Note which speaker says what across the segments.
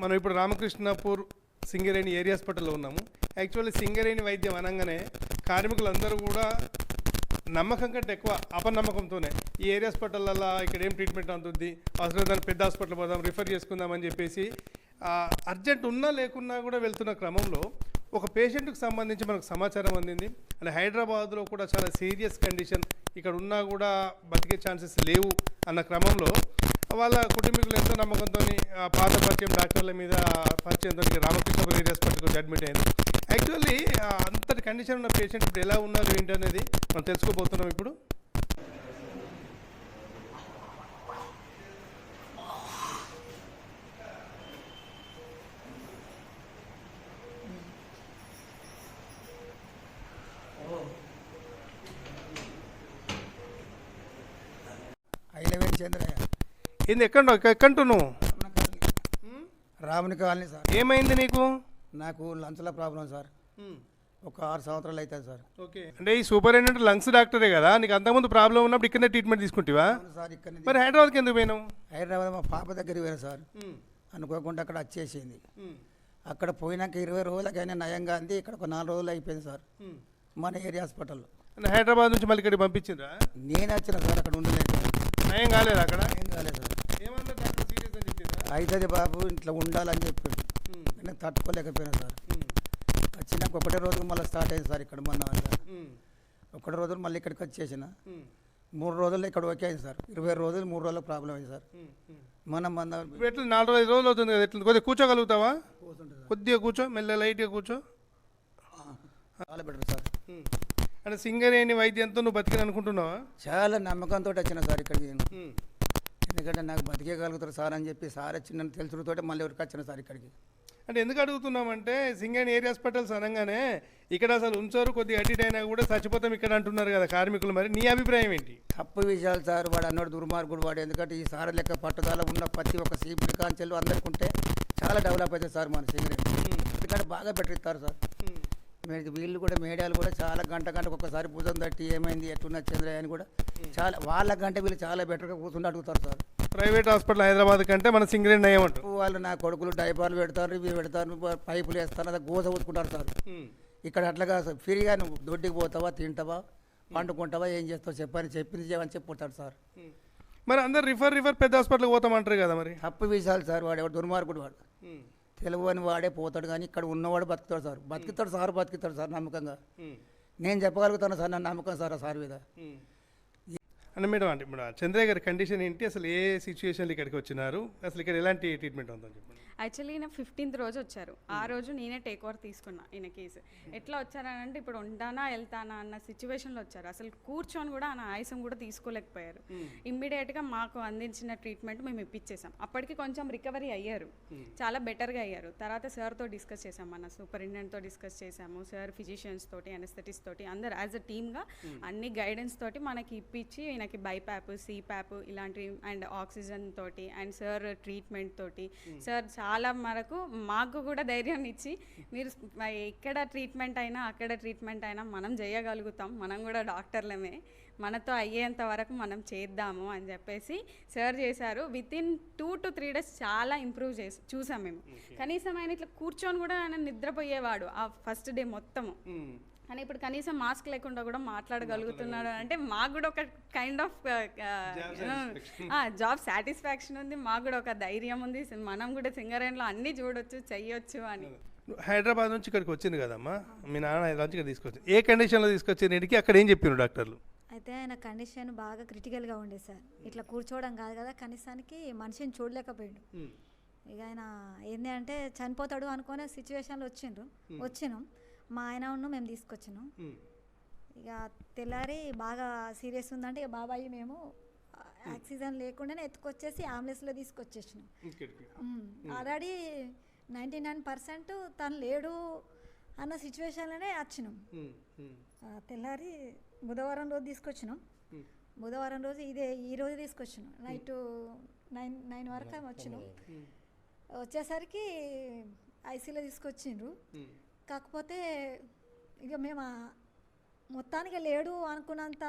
Speaker 1: మనం ఇప్పుడు రామకృష్ణపూర్ సింగరేణి ఏరియా హాస్పిటల్లో ఉన్నాము. యాక్చువల్లీ సింగరేణి వైద్యం అనగానే కార్మికులందరూ కూడా నమ్మకం కంటే ఎక్కువ అపనమ్మకంతోనే ఈ ఏరియా హాస్పిటల్లో ఇక్కడ ఏం ట్రీట్మెంట్ అందుద్ది? అసలు దాన్ని పెద్ద హాస్పిటల్ పోదాం రిఫర్ చేసుకుందామని చెప్పేసి అర్జెంట్ ఉన్నా లేకున్నా కూడా వెళ్తున్న క్రమంలో ఒక పేషెంట్కి సంబంధించి మనకు సమాచారం అందింది. అండ్ హైదరాబాద్లో కూడా చాలా సీరియస్ కండిషన్ ఇక్కడ ఉన్నా కూడా బతికే ఛాన్సెస్ లేవు అన్న క్రమంలో వాళ్ళ కుటుంబీకులు ఎంతో నమ్మకంతో పాత పరిచయం డాక్టర్ల మీద పరిచయంతో రామకృష్ణ ఏరియా హాస్పిటల్కి అడ్మిట్ అయింది. యాక్చువల్లీ అంతటి కండిషన్ ఉన్న పేషెంట్ ఇప్పుడు ఎలా ఉన్నారు ఏంటి అనేది మనం తెలుసుకోబోతున్నాం ఇప్పుడు.
Speaker 2: ఐలవేన్ చంద్రయ్య.
Speaker 1: ఏంది ఎక్కడ ఎక్కంటున్నావు
Speaker 2: రాముని కాలనీ సార్.
Speaker 1: ఏమైంది నీకు?
Speaker 2: నాకు లంచ్ల ప్రాబ్లం సార్. ఒక ఆరు సంవత్సరాలు అవుతుంది సార్.
Speaker 1: ఓకే. అంటే ఈ సూపరింటెండెంట్ లంగ్స్ డాక్టరే కదా నీకు అంతకుముందు ప్రాబ్లం ఉన్నప్పుడు ఇక్కడనే ట్రీట్మెంట్ తీసుకుంటావా?
Speaker 2: సార్ ఇక్కడ
Speaker 1: మరి హైదరాబాద్కి ఎందుకు పోయినావు?
Speaker 2: హైదరాబాద్ మా పాప దగ్గరికి పోయినా సార్. అనుకోకుండా అక్కడ వచ్చేసింది. అక్కడ పోయినాక ఇరవై రోజులకైనా నయంగా అంది ఇక్కడ ఒక నాలుగు రోజులు అయిపోయింది సార్. మన ఏరియా హాస్పిటల్లో.
Speaker 1: హైదరాబాద్ నుంచి మళ్ళీ ఇక్కడికి పంపించిండ్రా?
Speaker 2: నేను వచ్చిన సార్ అక్కడ ఉండలేదు.
Speaker 1: నయం కాలేదు అక్కడ?
Speaker 2: ఏం కాలేదు సార్
Speaker 1: ఏమన్నా డాక్టర్ సీరియస్ అని చెప్పిందా
Speaker 2: అవుతుంది బాబు ఇంట్లో ఉండాలని చెప్పి నేను తట్టుకోలేకపోయినా సార్. వచ్చినాక ఒకటే రోజుకి మళ్ళీ స్టార్ట్ అయింది సార్ ఇక్కడ మొన్న ఒకటే రోజులు మళ్ళీ ఇక్కడికి వచ్చేసిన. మూడు రోజుల్లో ఇక్కడ ఓకే అయింది సార్. ఇరవై రోజులు మూడు రోజులు ప్రాబ్లం అయింది సార్. మనం మన
Speaker 1: ఎట్లా నాలుగు రోజులు ఐదు రోజులు అవుతుంది కదా ఎట్లా? కొద్దిగా కూర్చోగలుగుతావా. కొద్దిగా కూర్చో మెల్ల లైట్గా కూర్చో.
Speaker 2: చాలా బెటర్ సార్.
Speaker 1: అంటే సింగరేణి వైద్యంతో నువ్వు బతికిన అనుకుంటున్నావా?
Speaker 2: చాలా నమ్మకంతో వచ్చిన సార్ ఇక్కడికి నేను. ఎందుకంటే నాకు బతికేయగలుగుతారు సార్ అని చెప్పి సార్ వచ్చి నన్ను తెలుసుడుతోటే మళ్ళీ ఎవరికి వచ్చిన సార్ ఇక్కడికి.
Speaker 1: అంటే ఎందుకు అడుగుతున్నామంటే సింగరేణి ఏరియా హాస్పిటల్స్ అనగానే ఇక్కడ అసలు ఉంచారు కొద్దిగా అడ్డిట్ అయినా కూడా చచ్చిపోతాం ఇక్కడ అంటున్నారు కదా కార్మికులు మరి. నీ అభిప్రాయం ఏంటి?
Speaker 2: తప్పు విషయాలు సార్ వాడు అన్నాడు దుర్మార్గుడు వాడు. ఎందుకంటే ఈ సార్ లెక్క పట్టుదల ఉన్న ప్రతి ఒక్క సీపీ కాంచెలు అందరికి ఉంటే చాలా డెవలప్ అవుతుంది సార్ మన సింగరేణి ఎందుకంటే బాగా పెట్టిస్తారు సార్. వీళ్ళు కూడా మీడియాలు కూడా చాలా గంట గంటకు ఒకసారి భుజం తట్టి ఏమైంది ఎట్టున్న చంద్రయ్య అని కూడా చాలా వాళ్ళ గంట వీళ్ళు చాలా బెటర్గా కూర్చుని అడుగుతారు సార్.
Speaker 1: ప్రైవేట్ హాస్పిటల్ హైదరాబాద్ కంటే మన సింగరేణి నయం అంటారు.
Speaker 2: వాళ్ళు నా కొడుకులు డైపర్లు పెడతారు ఇవి పెడతారు పైపులు వేస్తారు అది గోస ఊదుకుంటారు సార్. ఇక్కడ అట్లాగా ఫ్రీగా నువ్వు దొడ్డికి పోతావా తింటావా పండుకుంటావా ఏం చేస్తావు చెప్పని చెప్పింది చేయమని చెప్పుకుంటాడు సార్.
Speaker 1: మరి అందరు రిఫర్ రిఫర్ పెద్ద హాస్పిటల్కి పోతామంటారు కదా మరి?
Speaker 2: తప్పు విషయాలు సార్ వాడు ఎవడు దుర్మార్గుడు వాడు. తెలుగు అని వాడే పోతాడు కానీ ఇక్కడ ఉన్నవాడు బతుకుతాడు సార్. బతుకుతాడు సార్ బతుకుతాడు సార్ నమ్మకంగా. నేను చెప్పగలుగుతాను సార్ నా నమ్మకం సార్ ఆ సార్ మీద.
Speaker 1: అంటే మేడం అంటే చంద్రయ్య గారి కండిషన్ ఏంటి? అసలు ఏ సిచ్యువేషన్లో ఇక్కడికి వచ్చినారు? అసలు ఇక్కడ ఎలాంటి ట్రీట్మెంట్ ఉందని చెప్పండి.
Speaker 3: యాక్చువల్లీ ఈయన ఫిఫ్టీన్త్ రోజు వచ్చారు. ఆ రోజు నేనే టేక్ ఓవర్ తీసుకున్నా ఈయన కేసు ఎట్లా వచ్చారనంటే ఇప్పుడు ఉంటానా వెళ్తానా అన్న సిచ్యువేషన్లో వచ్చారు. అసలు కూర్చొని కూడా ఆయన ఆయాసం కూడా తీసుకోలేకపోయారు. ఇమ్మీడియట్గా మాకు అందించిన ట్రీట్మెంట్ మేము ఇప్పించేసాం అప్పటికి కొంచెం రికవరీ అయ్యారు. చాలా బెటర్గా అయ్యారు. తర్వాత సార్తో డిస్కస్ చేసాం మన సూపరింటెండెంట్తో డిస్కస్ చేసాము సార్ ఫిజిషియన్స్ తోటి అనస్థెటిస్ట్ తోటి అందరు యాజ్ అ టీమ్గా అన్ని గైడెన్స్ తోటి మనకి ఇప్పించి ఈయనకి బైప్యాప్ సిప్యాప్ ఇలాంటివి అండ్ ఆక్సిజన్ తోటి అండ్ సార్ ట్రీట్మెంట్ తోటి సార్ చాలా మనకు మాకు కూడా ధైర్యం ఇచ్చి మీరు ఎక్కడ ట్రీట్మెంట్ అయినా అక్కడ ట్రీట్మెంట్ అయినా మనం చేయగలుగుతాం మనం కూడా డాక్టర్లమే. మనతో అయ్యేంత వరకు మనం చేద్దాము అని చెప్పేసి సార్ చేశారు. With in two to three days చాలా ఇంప్రూవ్ చేసి చూసాం మేము. కనీసం ఆయన ఇట్లా కూర్చొని కూడా ఆయన నిద్రపోయేవాడు ఆ ఫస్ట్ డే మొత్తము. కానీ ఇప్పుడు కనీసం మాస్క్ లేకుండా కూడా మాట్లాడగలుగుతున్నాడు అంటే మాకు కూడా ఒక కైండ్ ఆఫ్ జాబ్ సాటిస్ఫాక్షన్ ఉంది. మాకు కూడా ఒక ధైర్యం ఉంది. మనం కూడా సింగరేణిలో అన్నీ చూడొచ్చు చెయ్యొచ్చు అని.
Speaker 1: హైదరాబాద్ నుంచి ఇక్కడికి వచ్చింది కదమ్మా? మీ నాన్న హైదరాబాద్ నుంచి ఇక్కడ తీసుకొచ్చింది ఏ కండిషన్లో తీసుకొచ్చారు ఇంటికి అక్కడ ఏం చెప్పారు డాక్టర్లు?
Speaker 4: అయితే ఆయన కండిషన్ బాగా క్రిటికల్గా ఉండే సార్. ఇట్లా కూర్చోవడం కాదు కదా కనీసానికి మనిషిని చూడలేకపోయాడు. ఇక ఆయన ఏంది అంటే చనిపోతాడు అనుకునే సిచ్యువేషన్లో వచ్చిండ్రు. వచ్చినాం. మా ఆయన ఉన్ను మేము తీసుకొచ్చినాం. ఇక తెల్లారి బాగా సీరియస్ ఉందంటే ఇక బాబాయి మేము ఆక్సిజన్ లేకుండానే ఎత్తుకొచ్చేసి అంబులెన్స్లో తీసుకొచ్చేసినాం. ఆల్రెడీ నైంటీ నైన్ పర్సెంట్ తను లేడు అన్న సిచ్యువేషన్లోనే వచ్చినాం. తెల్లారి బుధవారం రోజు తీసుకొచ్చినాం. బుధవారం రోజు ఇదే ఈ రోజు తీసుకొచ్చినాం. నైట్ నైన్ నైన్ వరకు వచ్చినాం. వచ్చేసరికి ఐసీలో తీసుకొచ్చిండ్రు. కాకపోతే ఇక మేము మొత్తానికి లేడు అనుకున్నంత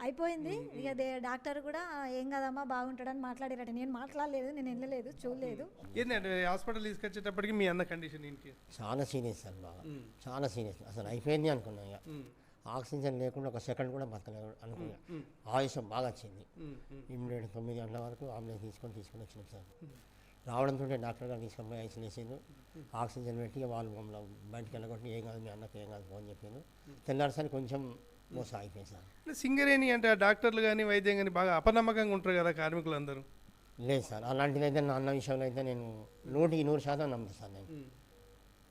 Speaker 4: అయిపోయింది. ఇక దే- డాక్టర్ కూడా ఏం కదమ్మా బాగుంటాడని మాట్లాడారట. నేను మాట్లాడలేదు నేను వెళ్ళలేదు చూడలేదు.
Speaker 1: ఏంటంటే హాస్పిటల్ తీసుకొచ్చేటప్పటికి మీ అన్న కండిషన్ ఏంటి?
Speaker 5: చాలా సీరియస్ సార్ బాగా చాలా సీరియస్. అసలు అయిపోయింది అనుకున్నా ఇక. ఆక్సిజన్ లేకుండా ఒక సెకండ్ కూడా బతకలేదు అనుకున్నా ఆయుషం బాగా వచ్చింది. ఇమ్మీడియట్ తొమ్మిది గంటల వరకు అంబులెన్స్ తీసుకొని తీసుకొని వచ్చినాం సార్. రావడంతో డాక్టర్ గారు తీసుకొని పోయి ఐసీలు వేసిండు ఆక్సిజన్ పెట్టి వాళ్ళు మమ్మల్ని బయటికి వెళ్ళగొట్టి ఏం కాదు మీ అన్నకి ఏం కాదు ఫోన్ చెప్పిండు తెల్లారిసరి కొంచెం మోసం అయిపోయింది సార్.
Speaker 1: సింగరేణి అంటే ఆ డాక్టర్లు కానీ వైద్యం కానీ బాగా అపనమ్మకంగా ఉంటారు కదా కార్మికులు అందరూ
Speaker 5: లేదు సార్. అలాంటిది అయితే నా అన్న విషయంలో అయితే నేను నూటికి నూరు శాతం నమ్ముతాను నేను.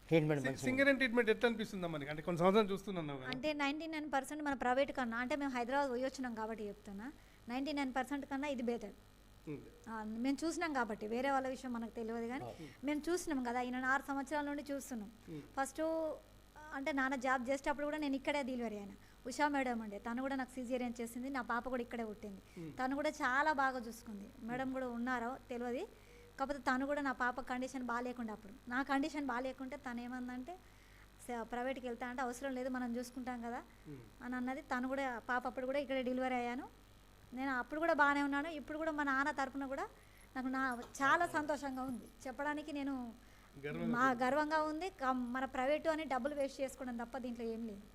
Speaker 5: ట్రీట్మెంట్ మంచిగా
Speaker 1: సింగరేణి ట్రీట్మెంట్ ఎట్లా అనిపిస్తుందా మనకి అంటే కొన్ని సంవత్సరాలు చూస్తున్నావు కదా.
Speaker 4: అంటే నైంటీ నైన్ పర్సెంట్ మన ప్రైవేట్ కన్నా అంటే మేము హైదరాబాద్ పోయి వచ్చినాం కాబట్టి చెప్తున్నా నైంటీ నైన్ పర్సెంట్ కన్నా ఇది బెటర్. మేము చూసినాం కాబట్టి వేరే వాళ్ళ విషయం మనకు తెలియదు కానీ మేము చూసినాం కదా ఈయన ఆరు సంవత్సరాల నుండి చూస్తున్నాం. ఫస్ట్ అంటే నాన్న జాబ్ చేసేటప్పుడు కూడా నేను ఇక్కడే డెలివరీ అయినా. ఉషా మేడం అండి తను కూడా నాకు సిజేరియన్ చేసింది నా పాప కూడా ఇక్కడే పుట్టింది. తను కూడా చాలా బాగా చూసుకుంది. మేడం కూడా ఉన్నారో తెలియదు కాకపోతే తను కూడా నా పాప కండిషన్ బాగాలేకుండా అప్పుడు. నా కండిషన్ బాగాలేకుంటే తను ఏమందంటే ప్రైవేట్కి వెళ్తా అంటే అవసరం లేదు మనం చూసుకుంటాం కదా అని అన్నది తను కూడా పాప అప్పుడు కూడా ఇక్కడ డెలివరీ అయ్యాను. నేను అప్పుడు కూడా బాగానే ఉన్నాను. ఇప్పుడు కూడా మా నాన్న తరపున కూడా నాకు నా చాలా సంతోషంగా ఉంది. చెప్పడానికి నేను మా గర్వంగా ఉంది. మన ప్రైవేటు అని డబ్బులు వేస్ట్ చేసుకోవడం తప్ప దీంట్లో ఏం లేదు.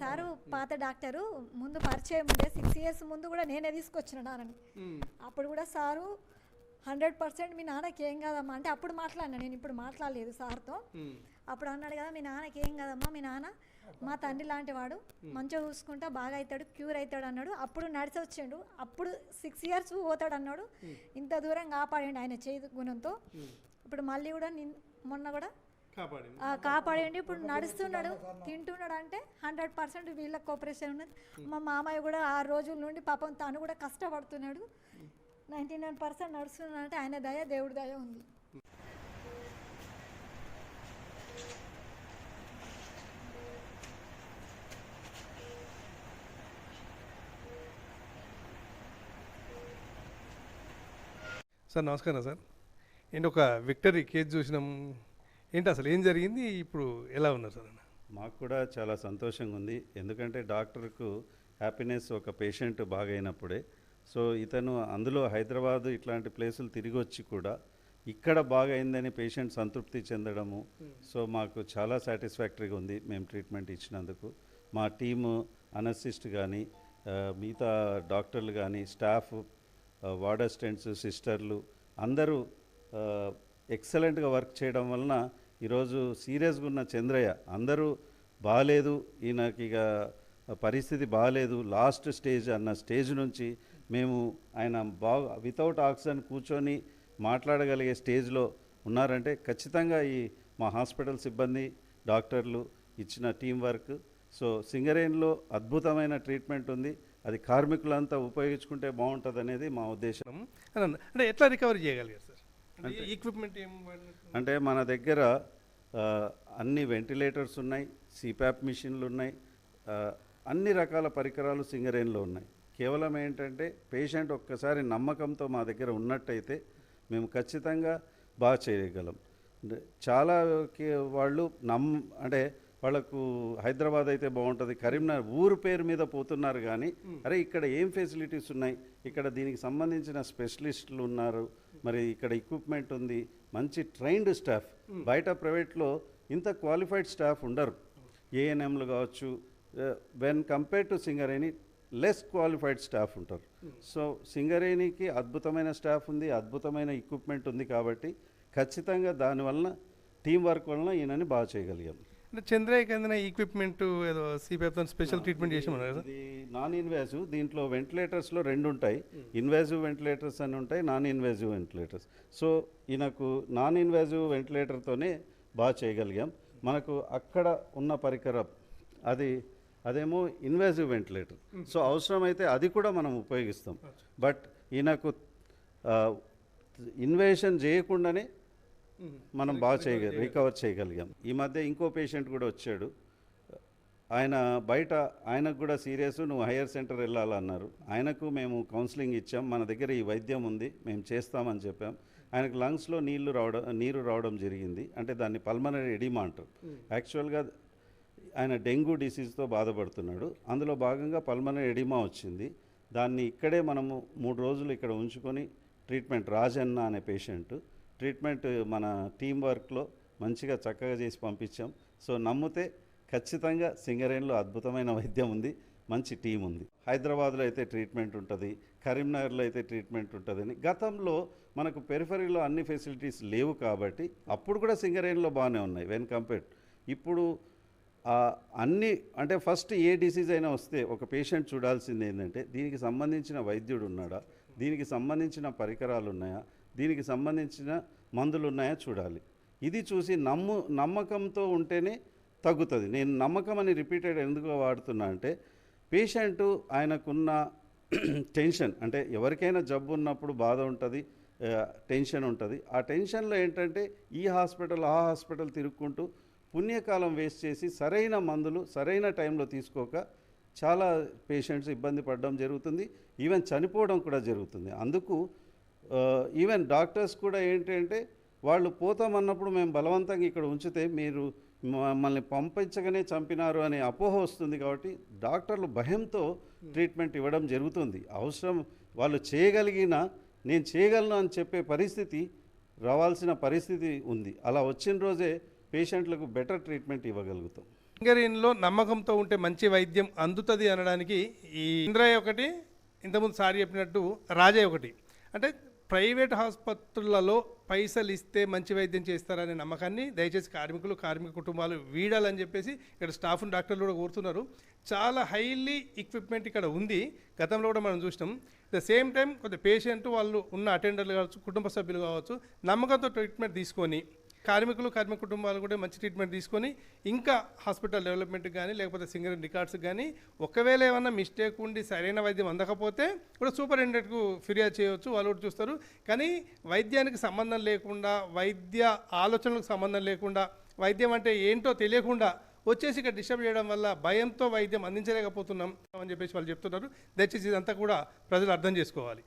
Speaker 4: సారు పాత డాక్టరు ముందు పరిచయం ఉండే సిక్స్ ఇయర్స్ ముందు కూడా నేనే తీసుకొచ్చిన నాన్నని. అప్పుడు కూడా సారు హండ్రెడ్ పర్సెంట్ మీ నాన్నకి ఏం కాదమ్మా అంటే అప్పుడు మాట్లాడినా నేను ఇప్పుడు మాట్లాడలేదు సార్తో. అప్పుడు అన్నాడు కదా మీ నాన్నకి ఏం కాదమ్మా? మీ నాన్న మా తండ్రి లాంటి వాడు మంచిగా చూసుకుంటా బాగా అవుతాడు క్యూర్ అవుతాడు అన్నాడు. అప్పుడు నడిచి వచ్చిండు అప్పుడు సిక్స్ ఇయర్స్ పోతాడు అన్నాడు ఇంత దూరం కాపాడండి ఆయన చేయి గుణంతో. ఇప్పుడు మళ్ళీ కూడా నిన్- మొన్న కూడా ఆ, కాపాడండి. ఇప్పుడు నడుస్తున్నాడు. తింటున్నాడు అంటే హండ్రెడ్ పర్సెంట్ వీళ్ళ కోఆపరేషన్ ఉన్నది. మా మామయ్య కూడా ఆరు రోజుల నుండి పాపం తను కూడా కష్టపడుతున్నాడు. నైంటీ నైన్ పర్సెంట్ నడుస్తున్నాడు అంటే ఆయన దయ దేవుడి దయ ఉంది.
Speaker 1: సార్ నమస్కారం సార్. ఏంటి ఒక విక్టరీ కేసు చూసినాం. ఏంటి అసలు ఏం జరిగింది? ఇప్పుడు ఎలా ఉన్నారు సార్?
Speaker 6: మాకు కూడా చాలా సంతోషంగా ఉంది. ఎందుకంటే డాక్టర్కు హ్యాపీనెస్ ఒక పేషెంట్ బాగైనప్పుడే. సో ఇతను అందులో హైదరాబాద్ ఇట్లాంటి ప్లేసులు తిరిగి వచ్చి కూడా ఇక్కడ బాగైందని పేషెంట్ సంతృప్తి చెందడము. సో మాకు చాలా సాటిస్ఫాక్టరీగా ఉంది మేము ట్రీట్మెంట్ ఇచ్చినందుకు. మా టీము అనసిస్ట్ కానీ మిగతా డాక్టర్లు కానీ స్టాఫ్ వార్డ్ అసిస్టెంట్స్ సిస్టర్లు అందరూ ఎక్సలెంట్గా వర్క్ చేయడం వలన ఈరోజు సీరియస్గా ఉన్న చంద్రయ్య అందరూ బాగాలేదు ఈయనకి ఇక పరిస్థితి బాగాలేదు లాస్ట్ స్టేజ్ అన్న స్టేజ్ నుంచి మేము ఆయన బాగా వితౌట్ ఆక్సిజన్ కూర్చొని మాట్లాడగలిగే స్టేజ్లో ఉన్నారంటే ఖచ్చితంగా ఈ మా హాస్పిటల్ సిబ్బంది డాక్టర్లు ఇచ్చిన టీం వర్క్. సో సింగరేన్లో అద్భుతమైన ట్రీట్మెంట్ ఉంది. అది కార్మికులంతా ఉపయోగించుకుంటే బాగుంటుంది అనేది మా ఉద్దేశం.
Speaker 1: అంటే ఎట్లా రికవరీ చేయగలిగారు సార్? అంటే ఈక్విప్మెంట్?
Speaker 6: అంటే మన దగ్గర అన్ని వెంటిలేటర్స్ ఉన్నాయి సిపాప్ మిషన్లు ఉన్నాయి అన్ని రకాల పరికరాలు సింగరేణిలో ఉన్నాయి. కేవలం ఏంటంటే పేషెంట్ ఒక్కసారి నమ్మకంతో మా దగ్గర ఉన్నట్టయితే మేము ఖచ్చితంగా బాగా చేయగలం. అంటే చాలా వాళ్ళు నమ్ అంటే వాళ్ళకు హైదరాబాద్ అయితే బాగుంటుంది. కరీంనగర్ ఊరు పేరు మీద పోతున్నారు కానీ అరే ఇక్కడ ఏం ఫెసిలిటీస్ ఉన్నాయి? ఇక్కడ దీనికి సంబంధించిన స్పెషలిస్టులు ఉన్నారు. మరి ఇక్కడ ఎక్విప్మెంట్ ఉంది. మంచి ట్రైన్డ్ స్టాఫ్ బయట ప్రైవేట్లో ఇంత క్వాలిఫైడ్ స్టాఫ్ ఉండరు. ఏఎన్ఎంలు కావచ్చు when compare to Singareni less qualified staff ఉంటారు. సో సింగరేణికి అద్భుతమైన స్టాఫ్ ఉంది అద్భుతమైన ఎక్విప్మెంట్ ఉంది కాబట్టి ఖచ్చితంగా దానివలన టీం వర్క్ వలన ఈయనని బాగా చేయగలిగాం.
Speaker 1: అంటే చంద్రయ్యకి అందిన ఈక్విప్మెంట్ ఏదో సిపిఎఫ్తో స్పెషల్ ట్రీట్మెంట్ చేసామన్నారు కదా?
Speaker 6: ఇది నాన్ ఇన్వాజివ్ దీంట్లో వెంటిలేటర్స్లో రెండు ఉంటాయి ఇన్వాజివ్ వెంటిలేటర్స్ అని ఉంటాయి నాన్ ఇన్వాజివ్ వెంటిలేటర్స్ సో ఈయనకు నాన్ ఇన్వాజివ్ వెంటిలేటర్తోనే బాగా చేయగలిగాం. మనకు అక్కడ ఉన్న పరికరం అది అదేమో ఇన్వాజివ్ వెంటిలేటర్ సో అవసరమైతే అది కూడా మనం ఉపయోగిస్తాం. బట్ ఈయనకు ఇన్వేషన్ చేయకుండానే మనం బాగా చేయగ రికవర్ చేయగలిగాం. ఈ మధ్య ఇంకో పేషెంట్ కూడా వచ్చాడు. ఆయన బయట ఆయనకు కూడా సీరియస్ నువ్వు హయ్యర్ సెంటర్ వెళ్ళాలన్నారు. ఆయనకు మేము కౌన్సిలింగ్ ఇచ్చాం. మన దగ్గర ఈ వైద్యం ఉంది మేము చేస్తామని చెప్పాం. ఆయనకు లంగ్స్లో నీళ్ళు రావడం నీరు రావడం జరిగింది. అంటే దాన్ని పల్మనరీ ఎడిమా అంటారు. యాక్చువల్గా ఆయన డెంగ్యూ డిసీజ్తో బాధపడుతున్నాడు. అందులో భాగంగా పల్మనరీ ఎడిమా వచ్చింది. దాన్ని ఇక్కడే మనము మూడు రోజులు ఇక్కడ ఉంచుకొని ట్రీట్మెంట్ రాజన్న అనే పేషెంట్ ట్రీట్మెంట్ మన టీం వర్క్లో మంచిగా చక్కగా చేసి పంపించాం. సో నమ్మితే ఖచ్చితంగా సింగరేణిలో అద్భుతమైన వైద్యం ఉంది మంచి టీం ఉంది. హైదరాబాద్లో అయితే ట్రీట్మెంట్ ఉంటుంది కరీంనగర్లో అయితే ట్రీట్మెంట్ ఉంటుందని. గతంలో మనకు పెరిఫరీలో అన్ని ఫెసిలిటీస్ లేవు కాబట్టి అప్పుడు కూడా సింగరేణిలో బాగానే ఉన్నాయి వెన్ కంపేర్డ్. ఇప్పుడు అన్ని అంటే ఫస్ట్ ఏ డిసీజ్ అయినా వస్తే ఒక పేషెంట్ చూడాల్సింది ఏంటంటే దీనికి సంబంధించిన వైద్యుడు ఉన్నాడా దీనికి సంబంధించిన పరికరాలు ఉన్నాయా దీనికి సంబంధించిన మందులు ఉన్నాయా చూడాలి. ఇది చూసి నమ్ము నమ్మకంతో ఉంటేనే తగ్గుతుంది. నేను నమ్మకం అని రిపీటెడ్ ఎందుకు వాడుతున్నా అంటే పేషెంట్ ఆయనకున్న టెన్షన్ అంటే ఎవరికైనా జబ్బు ఉన్నప్పుడు బాధ ఉంటుంది టెన్షన్ ఉంటుంది. ఆ టెన్షన్లో ఏంటంటే ఈ హాస్పిటల్ ఆ హాస్పిటల్ తిరుక్కుంటూ పుణ్యకాలం వేస్ట్ చేసి సరైన మందులు సరైన టైంలో తీసుకోక చాలా పేషెంట్స్ ఇబ్బంది పడడం జరుగుతుంది. ఈవెన్ చనిపోవడం కూడా జరుగుతుంది. అందుకు ఈవెన్ డాక్టర్స్ కూడా ఏంటంటే వాళ్ళు పోతామన్నప్పుడు మేము బలవంతంగా ఇక్కడ ఉంచితే మీరు మమ్మల్ని పంపించగానే చంపినారు అనే అపోహ వస్తుంది కాబట్టి డాక్టర్లు భయంతో ట్రీట్మెంట్ ఇవ్వడం జరుగుతుంది. అవసరం వాళ్ళు చేయగలిగిన నేను చేయగలను అని చెప్పే పరిస్థితి రావాల్సిన పరిస్థితి ఉంది. అలా వచ్చిన రోజే పేషెంట్లకు బెటర్ ట్రీట్మెంట్ ఇవ్వగలుగుతాం.
Speaker 1: సింగరేణిలో నమ్మకంతో ఉంటే మంచి వైద్యం అందుతుంది అనడానికి ఈ ఇంద్రయ్య ఒకటి ఇంతకుముందు సారి చెప్పినట్టు రాజయ్య ఒకటి. అంటే ప్రైవేట్ ఆసుపత్రులలో పైసలు ఇస్తే మంచి వైద్యం చేస్తారనే నమ్మకాన్ని దయచేసి కార్మికులు కార్మిక కుటుంబాలు వీడాలని చెప్పేసి ఇక్కడ స్టాఫ్ డాక్టర్లు కూడా కోరుతున్నారు. చాలా హైలీ ఎక్విప్మెంట్ ఇక్కడ ఉంది. గతంలో కూడా మనం చూసినాం. ద సేమ్ టైం కొంత పేషెంట్ వాళ్ళు ఉన్న అటెండర్లు కావచ్చు కుటుంబ సభ్యులు కావచ్చు నమ్మకంతో ట్రీట్మెంట్ తీసుకొని కార్మికులు కార్మిక కుటుంబాలు కూడా మంచి ట్రీట్మెంట్ తీసుకొని ఇంకా హాస్పిటల్ డెవలప్మెంట్ కానీ లేకపోతే సింగర్ రికార్డ్స్ కానీ ఒకవేళ ఏమన్నా మిస్టేక్ ఉండి సరైన వైద్యం అందకపోతే కూడా సూపరింటెండెంట్కు ఫిర్యాదు చేయవచ్చు వాళ్ళు కూడా చూస్తారు. కానీ వైద్యానికి సంబంధం లేకుండా వైద్య ఆలోచనలకు సంబంధం లేకుండా వైద్యం అంటే ఏంటో తెలియకుండా వచ్చేసి ఇక్కడ డిస్టర్బ్ చేయడం వల్ల భయంతో వైద్యం అందించలేకపోతున్నాం అని చెప్పేసి వాళ్ళు చెప్తున్నారు. దయచేసి ఇదంతా కూడా ప్రజలు అర్థం చేసుకోవాలి.